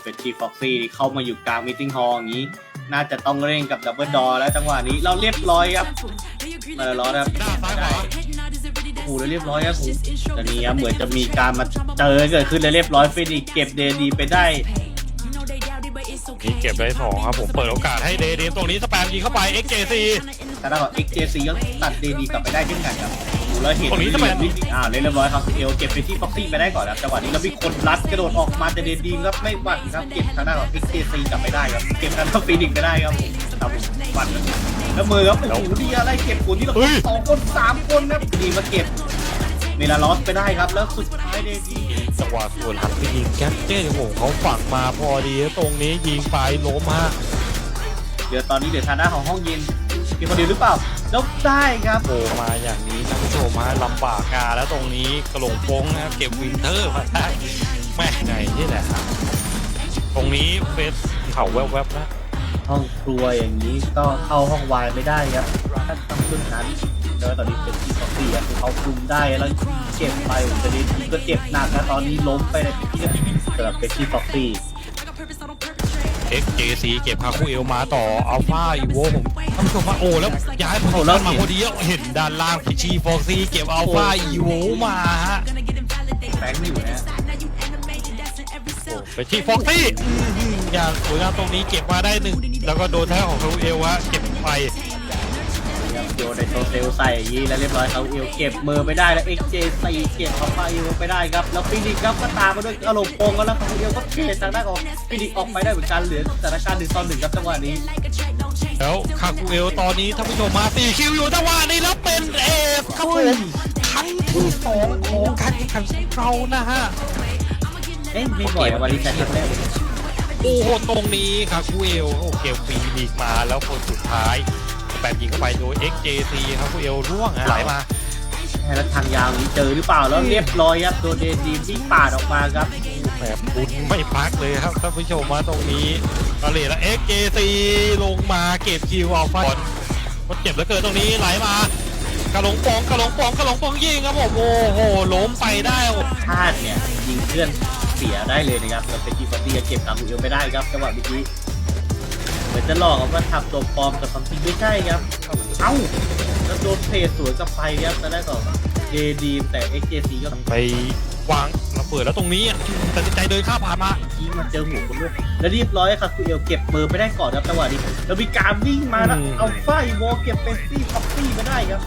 เฟชชี่ฟ็อกซี่เข้ามาอยู่กลางมิทติ้งฮอลอย่างนี้ น่าจะต้องเร่งกับดับเบิลดอแล้วจังหวะนี้เราเรียบร้อยครับมาล้อครับหน้าซ้ายขวาโอ้โหแล้วเรียบร้อยครับผมตอนนี้ครับเหมือนจะมีการมาเจอเกิดขึ้นแล้วเรียบร้อยฟินิกเก็บเดดีไปได้นี่เก็บได้สองครับผมเปิดโอกาสให้เดย์เดมตรงนี้สแปมยิงเข้าไป XJC ทางด้านของ XJC ก็ตัดเดดีกลับไปได้เช่นกันครับโอ้โห แล้วเห็นตรงนี้ทำไม อ่าเรียบร้อยครับเอลเก็บไปที่ฟ็อกซี่ไปได้ก่อนครับจังหวะนี้แล้วมีคนรัดกระโดดออกมาแต่เดดีครับไม่หวั่นครับเก็บทางด้านของ XJC กลับไปได้ครับเก็บทางด้านฟินิกไปได้ครับผมครับผมหวั่นแล้วมือครับโอ้โหดีอะไรเก็บคนที่เราสองคนสามคนครับดีมาเก็บเมลาลอสไปได้ครับแล้วสุดท้ายเดดีจังหวะส่วนหลังที่ยิงแก๊ปเจ้โอ้โหเขาฝังมาพอดีตรงนี้ยิงไปล้มฮะ เดี๋ยวตอนนี้เดี๋ยวทางด้านของห้องเย็น มีคนเดียวหรือเปล่า แล้วได้ครับ โผล่มาอย่างนี้ท่านผู้ชมฮะลำบากงานแล้วตรงนี้กระโหลงโป้งนะครับเก็บวินเทอร์มาได้แม่ไงนี่แหละครับตรงนี้เฟสเข่าแวบๆนะห้องครัวอย่างนี้ก็เข้าห้องวายไม่ได้ครับถ้าต้องขึ้นนั้นแล้วตอนนี้เป็นที่สองสี่ครับคือเขาคุมได้แล้วเจ็บไปจะดีก็เจ็บหนักนะตอนนี้ล้มไปในที่ก็สำหรับเป็นที่สองสี่ เอ็กเจซีเก็บคาคูเอลมาต่ออัลฟาอีโวผมท่านผู้ชมว่าโอ้แล้วย้ายผมแล้วมาพอดีเห็นด้านล่างพิชีฟอกซี่เก็บอัลฟาอีโวมาฮะแฝงอยู่นะไปที่ฟอกซี่อย่างสวยงามตรงนี้เก็บมาได้หนึ่งแล้วก็โดนแท้ของคาคูเอลวะเก็บไป โยนในโซเซลใส่ยีแล้วเรียบร้อยเขาเอลเก็บมือไม่ได้แล้วเอ็กเจซีเก็บเขาไปเอลไปได้ครับแล้วฟินิกครับก็ตามมาด้วยอารมณ์โปงแล้วเขาเอลก็เททางด้านของฟินิกออกไปได้เหมือนกันเหลือสถานการณ์หนึ่งต่อหนึ่งครับจังหวะนี้แล้วคาคูเอลตอนนี้ท่านผู้ชมมาตีคิวอยู่จังหวะนี้แล้วเป็นเอฟครับผมครั้งที่สองของการแข่งขันของเรานะฮะเอ๊ะไม่บ่อยวันนี้ใช้ครั้งแรกโอ้โหตรงนี้คาคูเอลโอเคฟรีลีกมาแล้วคนสุดท้าย แปมยิงเข้าไปโดย XJC คาคูเอลร่วงฮะไหลมาแล้วทางยาวนี้เจอหรือเปล่าแล้วเรียบร้อยครับโดนเดนดีมที่ปาดออกมาครับแบบบุญไม่พักเลยครับท่านผู้ชมมาตรงนี้กระเลแล้ว XJC ลงมาเก็บคิวเอาฟอนมันเจ็บแล้วเกินตรงนี้ไหลมากระหลงปองกระหลงปองกระหลงปองยิงครับผมโอ้โหล้มไปได้โอ้ชาติเนี่ยยิงเพื่อนเสียได้เลยนะครับแล้วเป็นทีปาร์ตี้เก็บตามหูเอวไม่ได้ครับจังหวะเมื่อกี้เห มือนจะหลอกว่าทำตัวปลอมแต่ความจริงไม่ใช่ครับ เอ้าแล้วโดนเพจสวนกลับไปครับตอนแรกก็เดดีมแต่ XJC ก็ไปวางระเบิดแล้วตรงนี้อะตัดสินใจเดินข้ามผ่านมาทีมาเจอหูคนด้วยแล้วเรียบร้อยครับคุณเอลเก็บมือไม่ได้ก่อนครับจังหวะนี้แล้วมีการวิ่งมาแล้วเอาไฟวอลเก็บเป็นซี่ท็อปซี่มาได้ครับ